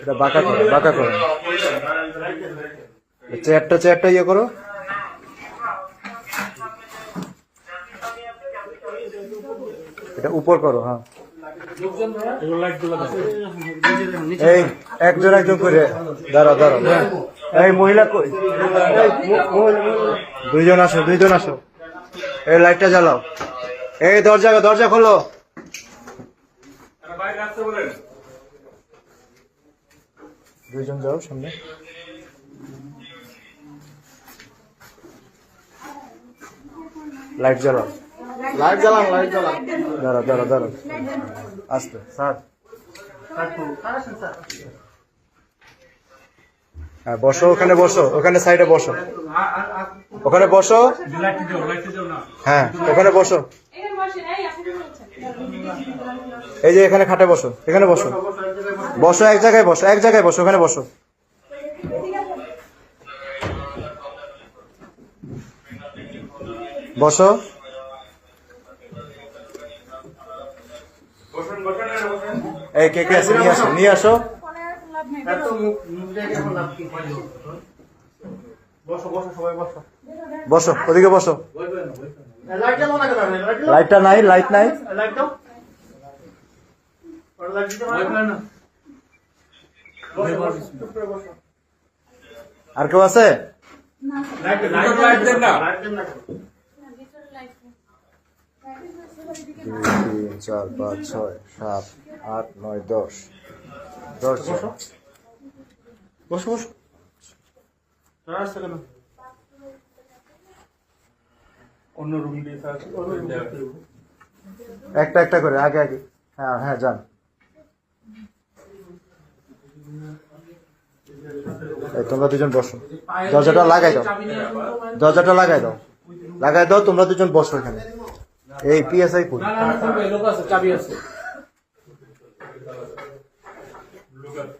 এটা বাঁকা করো বাঁকা করো। চেয়ারটা চেয়ারটা ইয়ে করো। এটা উপর করো হ্যাঁ। এই একজন একজন করে। দাঁড়াও দাঁড়াও। এই মহিলা। দুইজন আসো দুইজন আসো। এই, লাইটটা জ্বালাও। এই, দরজা দরজা খোলো। দুইজন যাও সামনে। লাইট জ্বালাও লাইট জ্বালান লাইট জ্বালান। দাঁড়াও দাঁড়াও দাঁড়াও। আস্তে স্যার। হ্যাঁ বসো ওখানে বসো ওখানে সাইডে বসো। ওখানে বসো। হ্যাঁ ওখানে বসো। এই যে এখানে খাটে বসো এখানে বসো। বসো এক জায়গায় বসো এক জায়গায় বসো ওখানে বসো। বসো। এই কে কে আছে? নিয়ে আসো নিয়ে আসো। বসো বসো সবাই বসো। বসো ওদিকে বসো। লাইটটা নাই লাইট নাই। আর কেউ আছে? লাইট লাইট দেন না। লাইট দেন না। দুই তিন চার পাঁচ ছয় সাত আট নয় দশ। দশ। বসো। অন্য রুম দিয়ে একটা একটা করে আগে আগে। হ্যাঁ হ্যাঁ যান। তোমরা দুজন বসো। দরজাটা লাগাই দাও। দরজাটা লাগাই দাও। লাগাই দাও তোমরা দুজন বসো এখানে। এই পিএসআই কই লোক আছে চাবি আছে।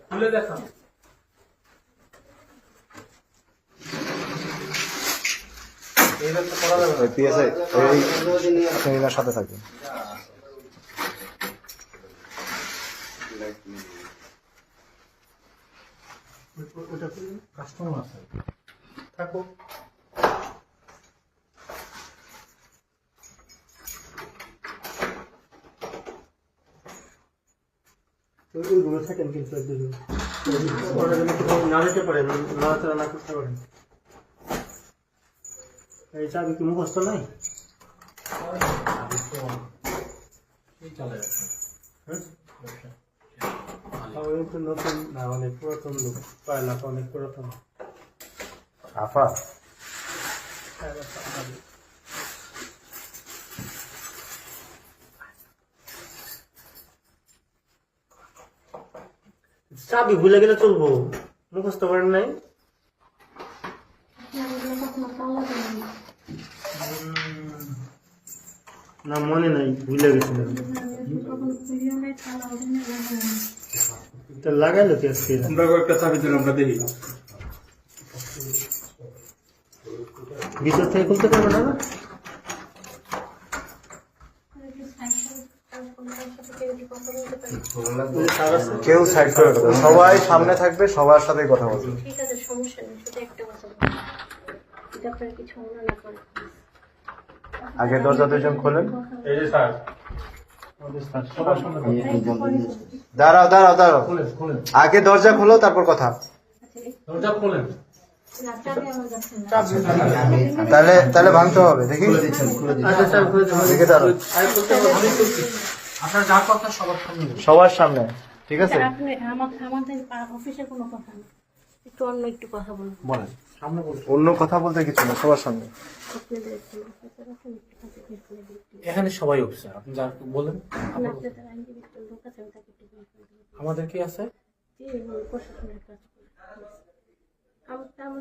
খুলে দেখা। পিএসআই এই আপনি এনার সাথে থাকবেন কাস্টমার আছে। থাকো। ওই রুমে থাকেন কিন্তু এক দুজন না যেতে পারে নড়াচড়া না করতে পারেন এই চাবি কি মুখস্থ নাই? হ্যাঁ? নতুন না অনেক পুরাতন লোক। পায়লা অনেক পুরাতন। আফা। চাবি ভুলে গেলে চলবো। মুখস্থ করেন নাই? না মনে নাই ভুলে গেছিলাম। তা লাগাইলো কি আজকে? আমরা কয়েকটা চাবি দিলাম আমরা দেখি। ভিতর থেকে খুলতে পারবে না ওই যে তার আছে। কেউ সাইড করে দেবো সবাই সামনে থাকবে সবার সাথে কথা বলবে। ঠিক আছে সমস্যা নেই শুধু একটা কথা বলব। আপনার কিছু মনে না করে আগে দরজা দুজন খোলেন। এই যে স্যার। আমাদের স্যার সবার সামনে দাঁড়াও। দাঁড়াও দাঁড়াও আগে দরজা খোলো তারপর কথা। তাহলে তাহলে ভাঙতে হবে দেখি। আচ্ছা স্যার খুলে দেন এদিকে দাঁড়াও। আপনার যা কথা সবার সামনে সবার সামনে ঠিক আছে? আপনি আমাদের অফিসে কোনো কথা না একটু অন্য একটু কথা বলেন। সামনে বলুন। অন্য কথা বলতে কিছু না সবার সামনে। এখানে সবাই অফিসার আপনি যা বলেন। আমাদের কি আছে?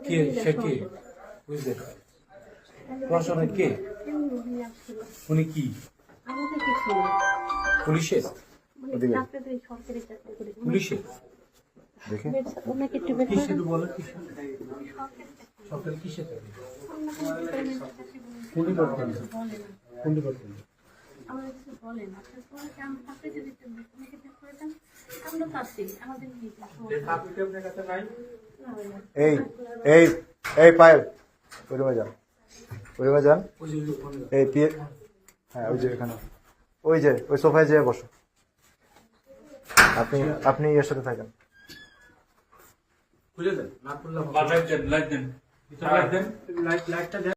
কে সে কে। বুঝলে? কে? উনি উনি কি? আমাদের কিছু না। পুলিশের করে। পুলিশের দেখি। বলো সরকারি। কোন ডিপার্টমেন্টে? কোন ডিপার্টমেন্ট। এই এই এই পায়েল ওই রুমে যান ওই রুমে যান এই পিয়ে হ্যাঁ ওই যে এখানে ওই যে ওই সোফায় যেয়ে বসো। আপনি আপনি এর সাথে থাকেন। বুঝলেন দেন। না। লাইট দেন। লাইট দেন। লাইট দেন। লাইটটা